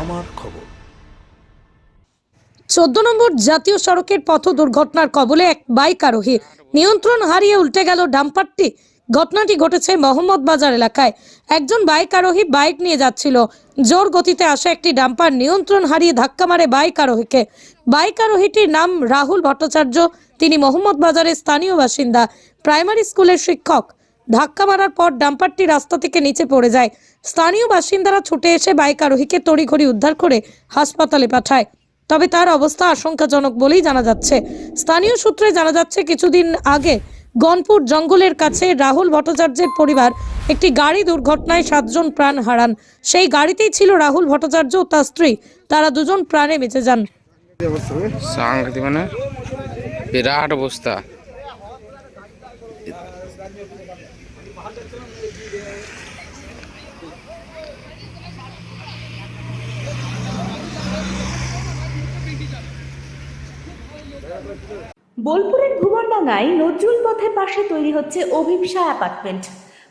আমার খবর। চোদ্দ নম্বর জাতীয় সড়কের পথ দুর্ঘটনার কবলে এক বাইক আরোহী নিয়ন্ত্রণ হারিয়ে উল্টে গেল ডাম্পারটি। ঘটনাটি ঘটেছে মোহাম্মদ বাজার এলাকায়। একজন বাইক আরোহী বাইক নিয়ে যাচ্ছিল। জোর গতিতে আসা একটি ডাম্পার নিয়ন্ত্রণ হারিয়ে ধাক্কা মারে বাইক আরোহীকে। বাইক আরোহীটির নাম রাহুল ভট্টাচার্য। তিনি মোহাম্মদ বাজারের স্থানীয় বাসিন্দা। প্রাইমারি স্কুলের শিক্ষক। ধাক্কা মারার পর ডাম্পারটি রাস্তা থেকে নিচে পড়ে যায়। স্থানীয় বাসিন্দারা ছুটে এসে বাইক আরোহীকে তড়িঘড়ি উদ্ধার করে হাসপাতালে পাঠায়। তবে তার অবস্থা আশঙ্কাজনক বলেই জানা যাচ্ছে। স্থানীয় সূত্রে জানা যাচ্ছে, কিছুদিন আগে গনপুর জঙ্গলের কাছে রাহুল ভট্টাচার্যের পরিবার একটি গাড়ি দুর্ঘটনায় সাতজন প্রাণ হারান। সেই গাড়িতেই ছিল রাহুল ভট্টাচার্য ও তার স্ত্রী। তারা দুজন প্রাণে বেঁচে যান। মানে বিরাট অবস্থা। বোলপুরের ভুবনডাঙ্গায় নজরুল পথের পাশে তৈরি হচ্ছে অভিপসা অ্যাপার্টমেন্ট।